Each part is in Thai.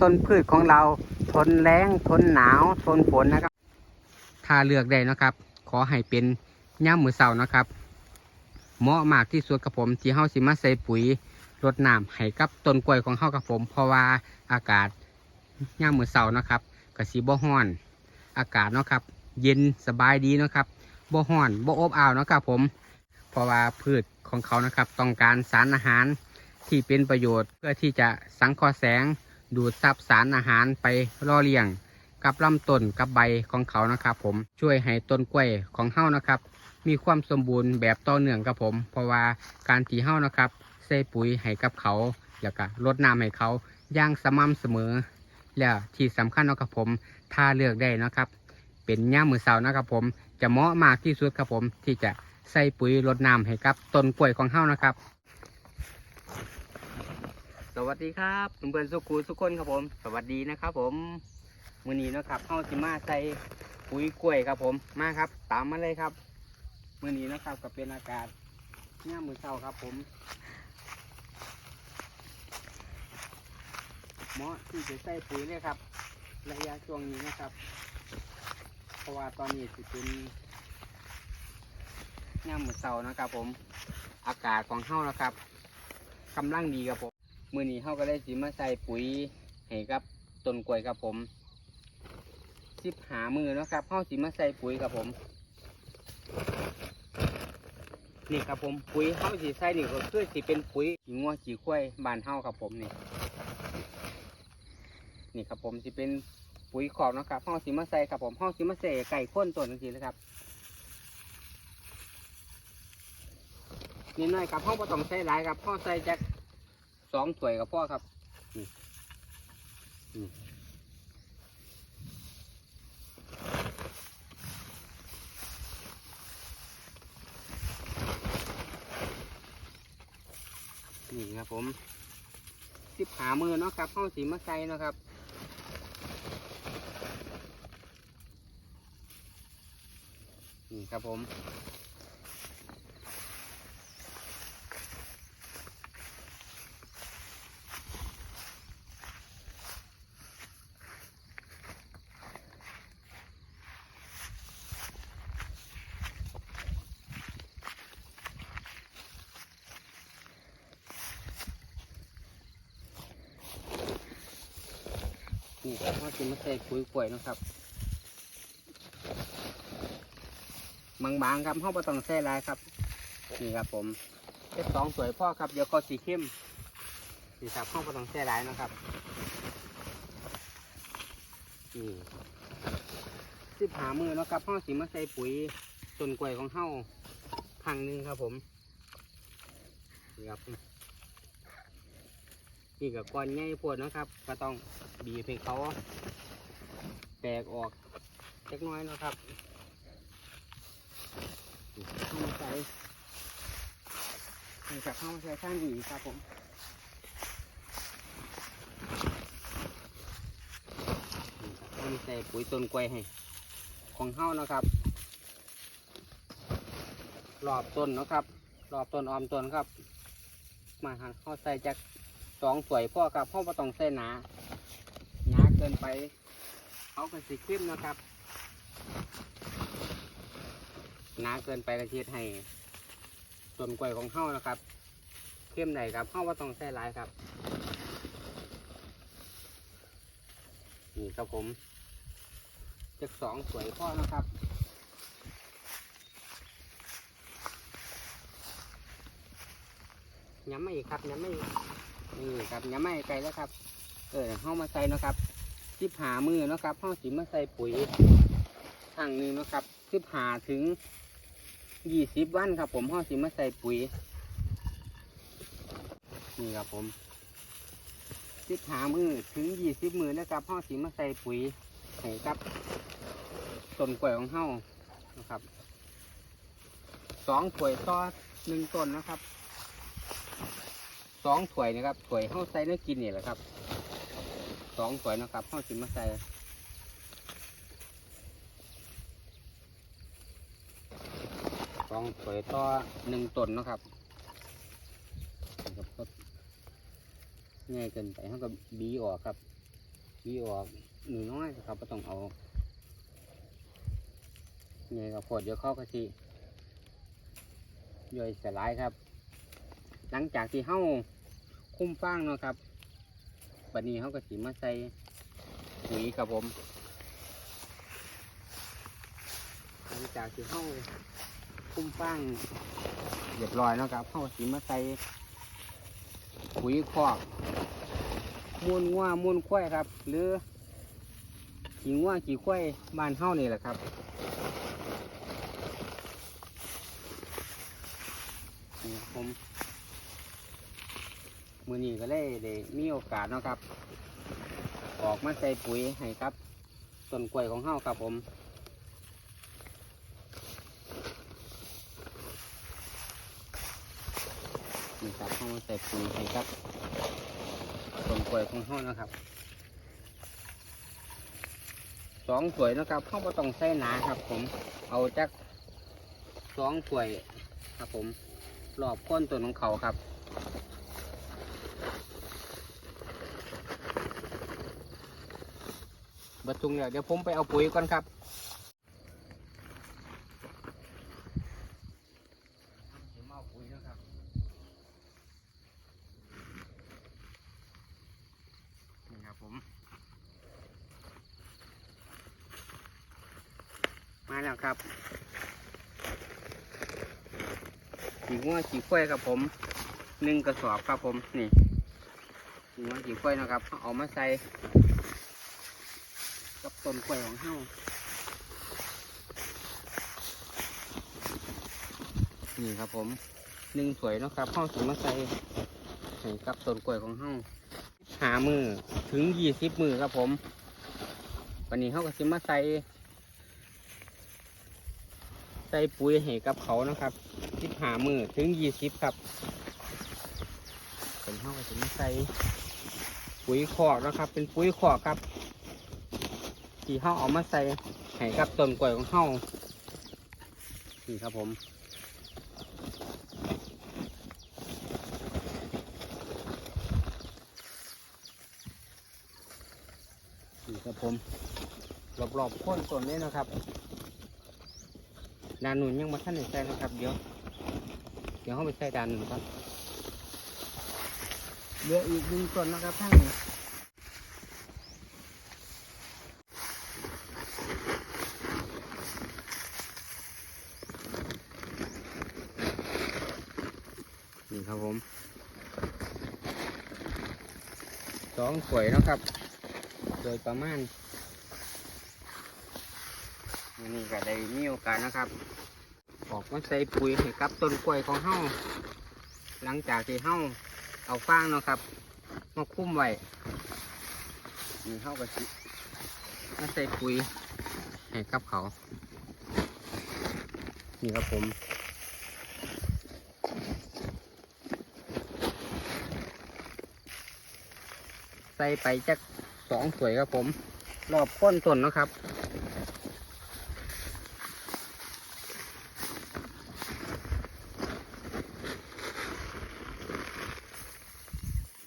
ต้นพืชของเรา ทนแรงทนหนาว ทนฝนนะครับ ถ้าเลือกได้นะครับ ขอให้เป็นย่ามมือเสานะครับ เหมาะมากที่สุดกับผม ที่เฮาสิมาใส่ปุ๋ยรดน้ำให้กับต้นกล้วยของเฮากับผม เพราะว่าอากาศย่ามมือเสานะครับก็สิบ่ฮ้อน อากาศเนาะครับ เย็นสบายดีนะครับบ่ฮ้อนบ่อบอ้าวนะครับผม เพราะว่าพืชของเขานะครับ ต้องการสารอาหารที่เป็นประโยชน์เพื่อที่จะสังเคราะห์แสง ดูดซับสารอาหารไปล่อเลี้ยง กับลำต้นกับใบของเขานะครับ ผมช่วยให้ต้นกล้วยของเฮานะครับ มีความสมบูรณ์แบบต่อเนื่องกับผม เพราะว่าการที่เฮานะครับใส่ปุ๋ยให้กับเขาแล้วก็รดน้ำให้เขาย่างสม่ำเสมอ แล้วที่สำคัญนะครับผมถ้าเลือกได้นะครับ เป็นย่ามมือเสานะครับผมจะเหมาะมากที่สุดครับผมที่จะใส่ปุ๋ยรดน้ำให้กับต้นกล้วยของเฮานะครับ วัสดีครับเพื่อนๆสุกูทุกคนครับผม สวัสดีนะครับผมมือนี้นะครับเฮาสิมาใส่ปุ๋ยกล้วยครับผมมาครับ ตามมาเลยครับมือนี้นะครับก็เป็นอากาศย่ามมือเช้าครับผมเหมาะที่จะใส่ปุ๋ยเลยครับ ระยะช่วงนี้นะครับเพราะว่าตอนนี้สิเป็นย่ามมือเช้านะครับผม อากาศของเฮานะครับกำลังดีครับผม มือนี้เฮาก็ได้สิมาใส่ปุ๋ยให้กับต้นกล้วยครับผมสิบหามือนะครับเฮาสิมาใส่ปุ๋ยครับผมนี่ครับผมปุ๋ยเฮาสิใส่นี่ก็คือสิเป็นปุ๋ยขี้งัวขี้ควายบานเฮาครับผมนี่นี่ครับผมสิเป็นปุ๋ยขอบนะครับเฮาสิมาใส่ครับผมเฮาสิมาใส่ไก่ข้นตัวนึงทีนะครับนี่หน่อยครับเฮาบ่ต้องใส่หลายครับเฮาใส่จัก สองถ้วยกับพ่อครับนี่ครับผมสิบหามือเนาะครับข้าสีมะไซเนาะครับนี่ครับผม กินมาใส่ปุ๋ยกล้วยนะครับบางๆครับห้องประต้องใส่ลายครับ นี่ครับผมเจ็ดสองสวยพ่อครับ เดี๋ยวก็สีเข้มนี่ครับห้องประต้องใส่ลายนะครับนี่สิบหามือนะครับห้องสีมาใส่ปุ๋ยต้นกล้วยของเฮาครั้งหนึ่งครับผมนี่ครับนี่กับก้อนใหญ่ปวดนะครับ ก็ต้องบีบให้เขา แตกออกเล็กน้อยนะครับข้ามาใส่จากข้ามาใส่ข้างอีกครับผมใส่ปุ๋ยต้นกล้วยให้ ของเฮ้านะครับ รอบต้นนะครับ รอบต้นออมต้นครับ มาหันเข้าใส่จากสองสวยพ่อครับพ่อมาต้องใส่หนาหนาเกินไป เขาก็สิเข้มนะครับหนาเกินไปกระเทียดให้ต้นกล้วยของเฮานะครับเข้มไหนครับเฮาว่าต้องใส่หลายครับ นี่ครับผมจากสองสวยพ่อนะครับย้ำไม่ครับย้ำไม่นี่ครับยังไม่ไกลแล้วครับ เออเข้ามาใส่นะครับ สิบหามือนะครับเข้าสิมาใส่ปุ๋ยทางหนึงนะครับสิบหาถึงยี่สิบวันครับ ผมเข้าสิมาใส่ปุ๋ย นี่ครับผมสิบหามือถึงยี่สิบมือนะครับเข้าสิมาใส่ปุ๋ยให้กับต้นกล้วยของเขานะครับสองถ้วยต่อหนึ่งต้นนะครับสองถ้วยนะครับถ้วยเข้าใส่เนื้อกินนี่แหละครับ สองถ้วยนะครับเข้าสิมาใส่สองถ้วยต่อหนึ่งต้นนะครับก็ง่ายเกินไปเขาก็บีออกครับ บีออกหนูน้อยครับก็ต้องเอาง่ยกับพดเดี๋ยวเข้าก็สิย่อยสลายครับ หลังจากที่เฮาคุ้มฟางเนาะครับ บัดนี้เขาก็สิมาใส่ปุ๋ยครับผมหลังจากที่เฮาคุ้มฟางเรียบร้อยเนาะครับเฮาสิมาใส่ปุ๋ยคอกมูลงัวมูลควายครับ หรือขี้งัวขี้ควายบ้านเฮานี่แหละครับนี่ครับผม มือนี้ก็เลยได้มีโอกาสเนาะครับ ออกมาใส่ปุ๋ยให้ครับต้นกล้วยของเฮาครับผมนี่ครับเฮามาใส่ปุ๋ยให้ครับต้นกล้วยของเฮานะครับสองถ้วยนะครับเฮาบ่ต้องใส่หนาครับ ผมเอาจักสองถ้วยครับผมรอบก้นต้นของเขาครับ บัดทุงเดี๋ยวเดี๋ยวผมไปเอาปุ๋ยก่อนครับเอาปุ๋ยนครับนี่ครับผมมาแล้วครับขี่งัวขี่ควายครับผมหนึ่งกระสอบครับผมนี่ขี่งัวขี่ควายนะครับ เอามาใส่ ต้นกล้วยของเฮานี่ครับผมหนึ่งถ้วยเนาะครับเฮาสิมาใส่ให้กับต้นกล้วยของเฮาหามือถึงยี่สิบมือครับผม วันนี้เฮาก็สิมาใส่ใส่ปุ๋ยให้กับเขานะครับสิบหามือถึงยี่สิบครับเป็นเฮาก็สิมาใส่ปุ๋ยคอกนะครับ เป็นปุ๋ยคอกครับ ที่เฮาเอามาใส่ให้กับต้นกล้วยของเฮานี่ครับผมนี่ครับผมรอบๆโค่นต้นนี้นะครับดานหนู้นยังมาท่านใส่นะครับ เดี๋ยว เดี๋ยวเขาไปใส่ดานหนู้นครับเหลืออีกหนึ่งต้นนะครับท่านนี้นี่ครับผมส องถ้วยนะครับ โดยประมาณนี่ก็ได้มีโอกาสนะครับ ออกมาใส่ปุ๋ยให้กับต้นกล้วยของเฮาหลังจากที่เฮาเอาฟางเนาะครับมาคุ้มไว้นี่เฮาก็สิมาใส่ปุ๋ยให้กับเขา นี่ครับผม ใส่ไปจักสองถ้วยครับผมรอบก้นต้นนะครับ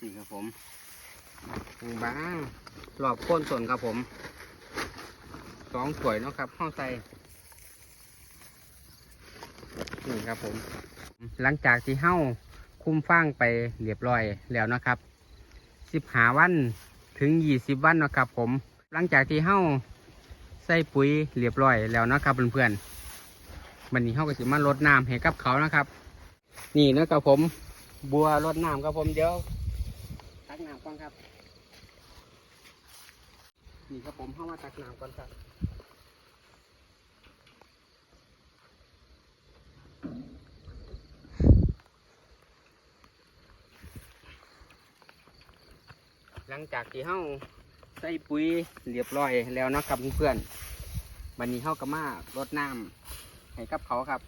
นี่ครับผมบางรอบก้นต้นครับผมสองถ้วยเนาะครับเข้าใส่นี่ครับผม หลังจากที่เฮ้าคุ้มฟางไปเรียบร้อยแล้วนะครับ สิบหาวันถึงยี่สิบวันนะครับผม หลังจากที่เฮ้าใส่ปุ๋ยเรียบร้อยแล้วนะครับเพื่อนๆวันนี้เฮ้าก็สิมาลดน้ำให้กับเขานะครับ นี่นะครับผม บัวลดน้ำครับผมเดี๋ยวตักน้ำก่อนครับ นี่ครับผมเข้ามาตักน้ำก่อนครับ หลังจากที่เฮาใส่ปุ๋ยเรียบร้อยแล้วนะครับเพื่อนๆวันนี้เฮาก็มารดน้ำให้กับเขาครับ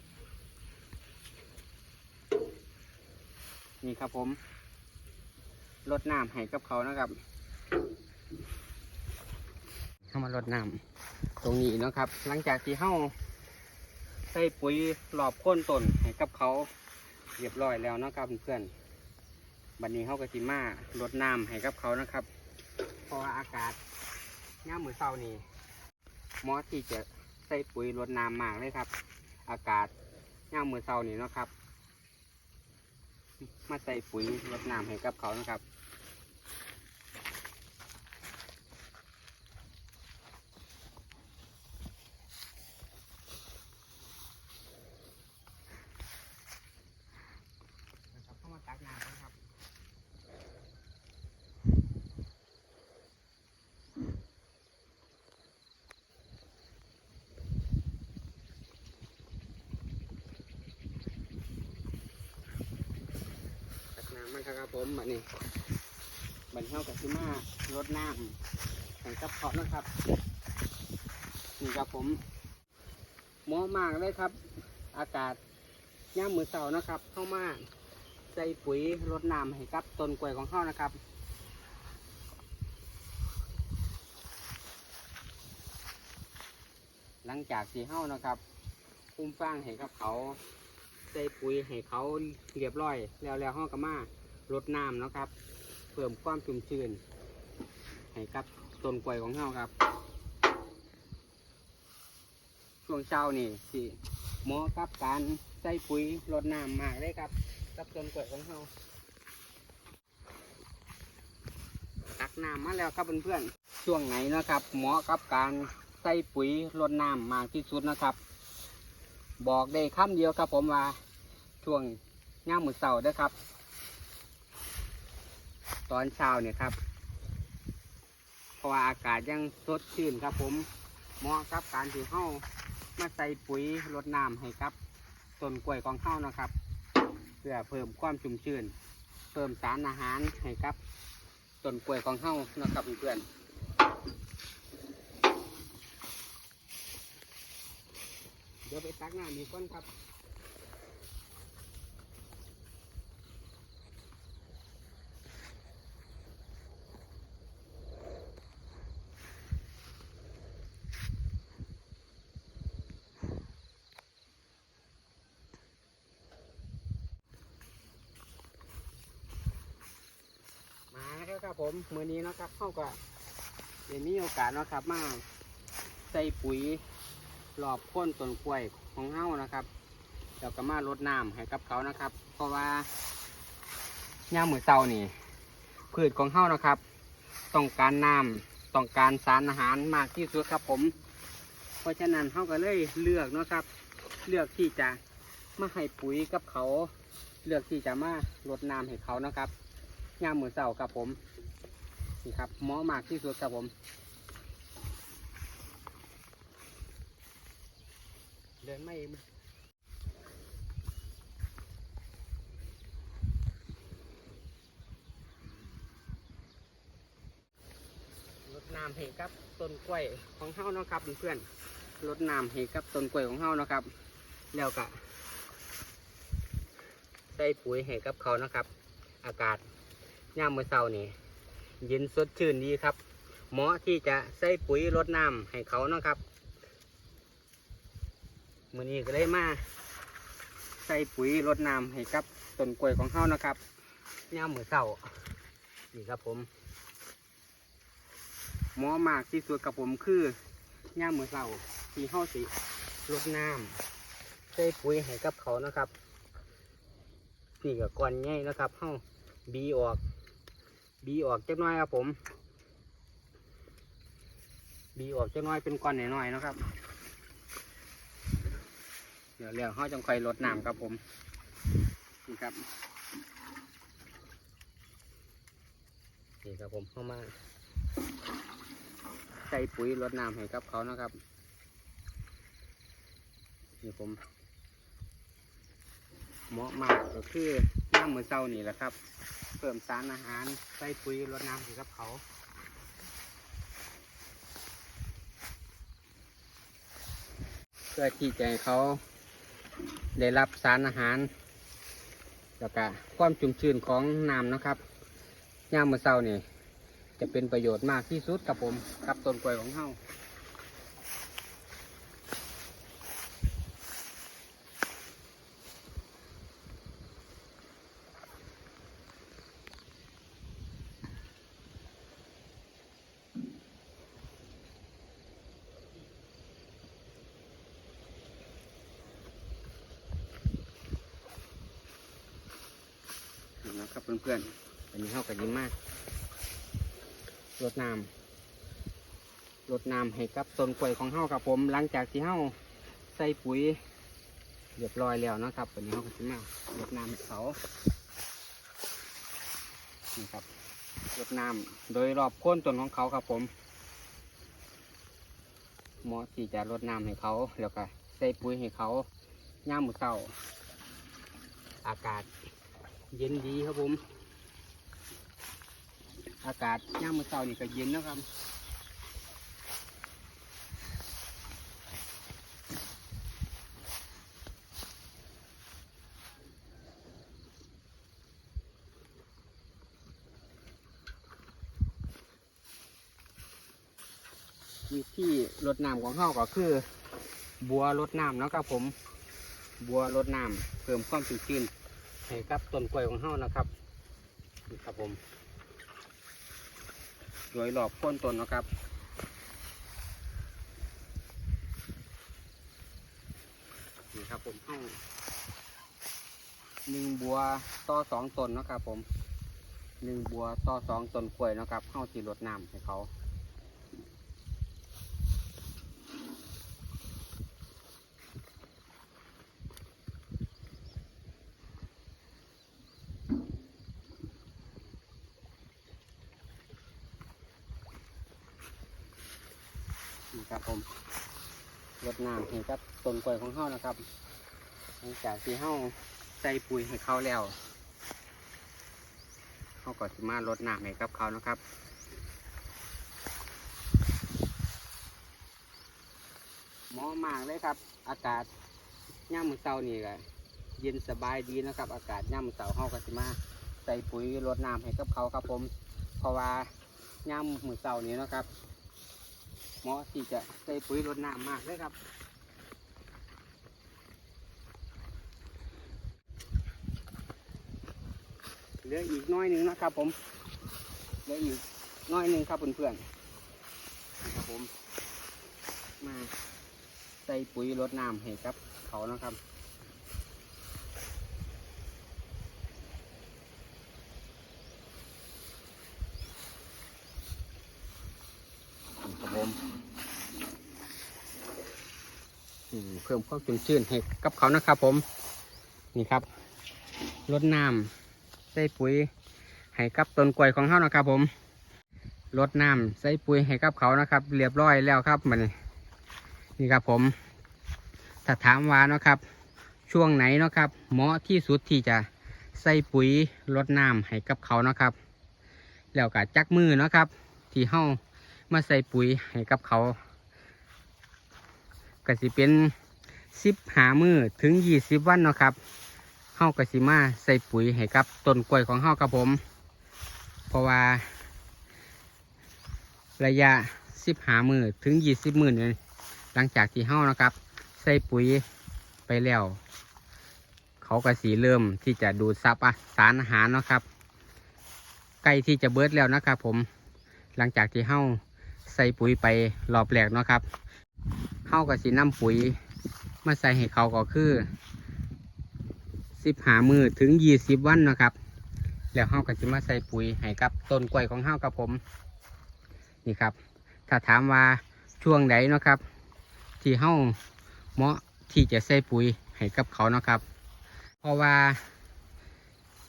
นี่ครับผมรดน้ำให้กับเขานะครับเข้ามารดน้ำตรงนี้นะครับ หลังจากที่เฮาใส่ปุ๋ยหลอบโค่นต้นให้กับเขาเรียบร้อยแล้วนะครับเพื่อนๆ บัดนี้เขาก็สิมาลดน้ำให้กับเขานะครับ เพราะว่าอากาศย่ามมือเศร้านี่มอที่จะใส่ปุ๋ยลดน้ำมากเลยครับ อากาศย่ามมือเศร้านี่นะครับ มาใส่ปุ๋ยลดน้ำให้กับเขานะครับเข้ามาตักน้ำกันครับ ตักน้ำ มันครับผมบัดนี้บันเข้ากับซิมารดน้ำให้กับเขาะนะครับนี่ครับผมหมาะมากเลยครับ อากาศย่ามมือเสานะครับ เข้ามาใส่ปุ๋ยรดน้ำให้กับต้นกล้วยของเขานะครับหลังจากที่เขานะครับคุ้มฟางให้กับเขา ส่ปุ๋ยให้เขาเรียบร้อย แล้วแล้วเขาก็มารดน้ำนะครับ เพิ่มความชุ่มชื้นให้กับต้นกล้วยของเขาครับ ช่วงเช้านี่สิเหมาะกับการใส่ปุ๋ยรดน้ำมากเลยครับ กับต้นกล้วยของเราตักน้ำมาแล้วครับเพื่อนๆช่วงไหนนะครับ เหมาะกับการใส่ปุ๋ยรดน้ำมากที่สุดนะครับ บอกได้คำเดียวครับผมว่า ช่วงย่ามมือเสาร์นะครับ ตอนเช้าเนี่ยครับ เพราะว่าอากาศยังสดชื่นครับผมเหมาะกับการที่เฮ้ามาใส่ปุ๋ยรดน้ำให้กับต้นกล้วยของเฮ้านะครับ เพื่อเพิ่มความชุ่มชื้น เพิ่มสารอาหารให้กับต้นกล้วยของเฮานะครับเพื่อนเดี๋ยวไปตักน้ำมีก้อนครับ ครับผมมือนี้นะครับเข้าก็เดี๋ยวมีโอกาสนะครับมาใส่ปุ๋ยรอบโค้นต้นกล้วยของเฮานะครับแล้วก็มารดน้ำให้กับเขานะครับ เพราะว่าย่ามมือเศร้านี่พืชของเฮานะครับ ต้องการน้ำต้องการสารอาหารมากที่สุดครับผม เพราะฉะนั้นเฮาก็เลยเลือกนะครับ เลือกที่จะมาให้ปุ๋ยกับเขา เลือกที่จะมารดน้ำให้เขานะครับยามมือเสาครับผม นี่ครับเหมาะมากที่สุดครับผมเดินไม่รดน้ำให้กับต้นกล้วยของเฮาเนาะครับเพื่อนๆรดน้ำให้กับต้นกล้วยของเฮาเนาะครับ แล้วก็ใส่ปุ๋ยให้กับเขานะครับ อากาศย่ามมือเช้านี่ เย็นสดชื่นดีครับ เหมาะที่จะใส่ปุ๋ยรดน้ำให้เขานะครับมื้อนี้ก็เลยมาใส่ปุ๋ยรดน้ำให้กับต้นกล้วยของเขานะครับย่ามมื้อเช้านี่ครับผมหมาะมากที่สุดกับผมคือย่ามมื้อเช้าที่เฮาสิรดน้ำใส่ปุ๋ยให้กับเขานะครับ นี่ก็ก้อนใหญ่นะครับเฮาบีออก บีออกจักหน้อยครับผม บีออกจักหน้อยเป็นก้อนหน่อยๆนะครับ เดี๋ยวเรื่องเขาจังค่อยลดน้ำครับผมนี่ครับนี่ครับผมเข้ามาใส่ปุ๋ยลดน้ำให้กับเขานะครับนี่ผมเหมาะมากก็คือ น้ำมือเศร้านี่แหละครับ เพิ่มสารอาหารใส่ปุ๋ยรดน้ำให้กับเขาเพื่อที่จะให้เขาได้รับสารอาหาร แล้วก็ความชุ่มชื้นของน้ำนะครับย่ามมือเศร้านี่จะเป็นประโยชน์มากที่สุดกับผมกับต้นกล้วยของเฮา นะครับเพื่อนๆอันนี้เข้ากับยิมมากรดน้ำรดน้ำให้กับต้นกล้วยของเฮาครับผม หลังจากที่เฮาใส่ปุ๋ยเรียบร้อยแล้วนะครับวันนี้เฮาก็จะมากรดน้ำให้เขานี่ครับรดน้ำโดยรอบโคนต้นของเขาครับผมหมาะที่จะรดน้ำให้เขาแล้วก็ใส่ปุ๋ยให้เขาย่ามมือเศร้าอากาศ เย็นดีครับผม อากาศย่ามมือเช้านี่ก็เย็นนะครับวิธีรดน้ำของเขาก็คือ บัวรดน้ำนะครับผม บัวรดน้ำเพิ่มความชุ่มชื้น ให้กับต้นกล้วยของเขานะครับนี่ครับผมโดยรอบโคนต้นนะครับนี่ครับผมให้หนึ่งบัวต่อสองต้นนะครับผมหนึ่งบัวต่อสองต้นกล้วยนะครับเข้าสีรดน้ำให้เขา นี่ครับผมรดน้ำให้กับ ต้นกล้วยของเฮานะครับ หลังจากที่เฮาใส่ปุ๋ยให้เขาแล้วเฮาก็สิมารดน้ำให้กับเขานะครับหมาะมากเลยครับ อากาศย่ามมือเช้านี่ก็เย็นสบายดีนะครับ อากาศย่ามมือเช้าเฮาก็สิมาใส่ปุ๋ยรดน้ำให้กับเขาครับผม เพราะว่าย่ามมือเช้านี้นะครับหมาะที่จะใส่ปุ๋ยรดน้ำมากเลยครับ เหลืออีกน้อยหนึ่งนะครับ ผมเหลืออีกน้อยหนึ่งครับเพื่อนๆนะครับผมมาใส่ปุ๋ยรดน้ำให้กับ เขานะครับครับผมเพิ่มความชุ่มชื่นให้กับเขานะครับผม นี่ครับรดน้ำ ส่ปุ๋ยให้กับต้นกล้วยของเขานะครับ ผมรดน้ำใส่ปุ๋ยให้กับเขานะครับ เรียบร้อยแล้วครับมันนี่ครับผมถ้าถามว่านะครับ ช่วงไหนนะครับ เหมาะที่สุดที่จะใส่ปุ๋ยรดน้ำให้กับเขานะครับ แล้วก็จักมือนะครับ ที่เฮามาใส่ปุ๋ยให้กับเขาก็สิเป็นสิบหามือถึงยี่สิบวันนะครับ เฮาก็สิมาใส่ปุ๋ยให้กับต้นกล้วยของเฮาครับผม เพราะว่า ระยะสิบหามือถึงยี่สิบมือเนี่ยหลังจากที่เฮานะครับ ใส่ปุ๋ยไปแล้ว เขาก็สีเริ่มที่จะดูดซับสารอาหารนะครับใกล้ที่จะเบิดแล้วนะครับผมหลังจากที่เฮาใส่ปุ๋ยไปรอบแรกเนาะครับเฮากับสีน้ำปุ๋ยมาใส่ให้เขาก็คือ สิบหามือถึงยี่สิบวันนะครับ แล้วเฮากับสิมาใส่ปุ๋ยให้กับต้นกล้วยของเฮากับผม นี่ครับ ถ้าถามว่าช่วงไหนนะครับ ที่เฮาเหมาะที่จะใส่ปุ๋ยให้กับเขานะครับ เพราะว่า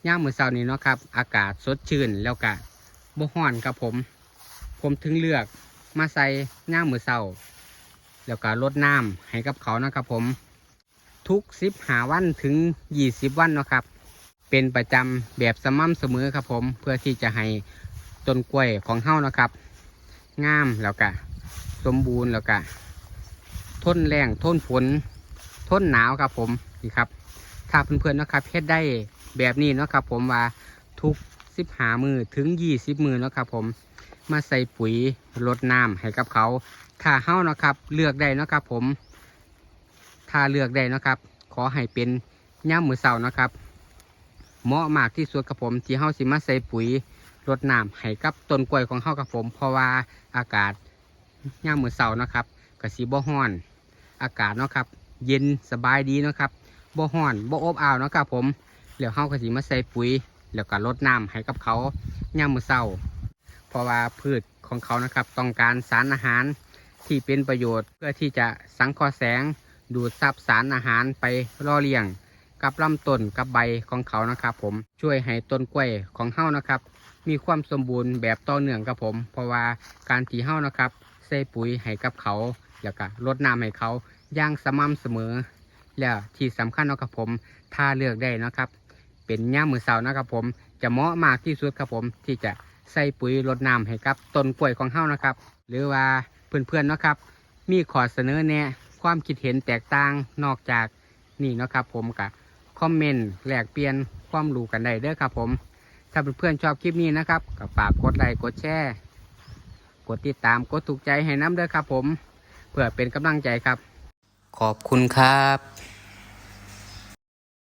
ย่ามมือเช้านี้นะครับ อากาศสดชื่นแล้วก็บ่ฮ้อนครับผม ผมถึงเลือกมาใส่ย่ามมือเช้าแล้วก็ลดน้ำให้กับเขานะครับผม ทุกสิบหาวันถึงยี่สิบวันนะครับ เป็นประจำแบบสม่ำเสมอครับผมเพื่อที่จะให้ต้นกล้วยของเฮานะครับงามแล้วก็สมบูรณ์แล้วก็ทนแรงทนฝนทนหนาวครับผมนี่ครับ ถ้าเพื่อนๆนะครับเฮ็ดได้แบบนี้นะครับ ผมว่าทุกสิบหามือถึงยี่สิบมือนะครับผมมาใส่ปุ๋ยรดน้ำให้กับเขา ถ้าเฮ้านะครับ เลือกได้นะครับผม ถ้าเลือกได้นะครับ ขอให้เป็นย่ามือเสานะครับ เหมาะมากที่สุดกับผม ที่เฮ้าสิมาใส่ปุ๋ยรดน้ำให้กับต้นกล้วยของเฮ้ากับผม เพราะว่าอากาศย่ามือเสานะครับกระสีบ่ฮ้อน อากาศเนาะครับ เย็นสบายดีเนาะครับบ่ฮ้อนบ่อบอ้าวเนาะครับผมแล้วเฮาก็สิมาใส่ปุ๋ย แล้วก็รดน้ำให้กับเขาย่ามือเศร้าเพราะว่าพืชของเขานะครับ ต้องการสารอาหารที่เป็นประโยชน์เพื่อที่จะสังเคราะห์แสง ดูดซับสารอาหารไปล่อเลี้ยง กับลำต้นกับใบของเขานะครับ ผมช่วยให้ต้นกล้วยของเฮานะครับ มีความสมบูรณ์แบบต่อเนื่องครับผม เพราะว่าการที่เฮานะครับใส่ปุ๋ยให้กับเขาแล้วก็รดน้ำให้เขาอย่างสม่ำเสมอ แล้วที่สำคัญนะครับผมถ้าเลือกได้นะครับ เป็นย่ามมือเสานะครับผมจะเหมาะมากที่สุดครับผมที่จะใส่ปุ๋ยรดน้ำให้กับต้นกล้วยของเฮานะครับ หรือว่าเพื่อนๆนะครับ มีขอเสนอแนะ ความคิดเห็นแตกต่างนอกจากนี่เนาะครับผมกับคอมเมนต์แลกเปลี่ยนความรู้กันได้เด้อครับผมถ้าเพื่อนๆชอบคลิปนี้นะครับก็ฝากกดไลค์กดแชร์กดติดตามกดถูกใจให้น้ำเด้อครับผม เพื่อเป็นกำลังใจครับ ขอบคุณครับ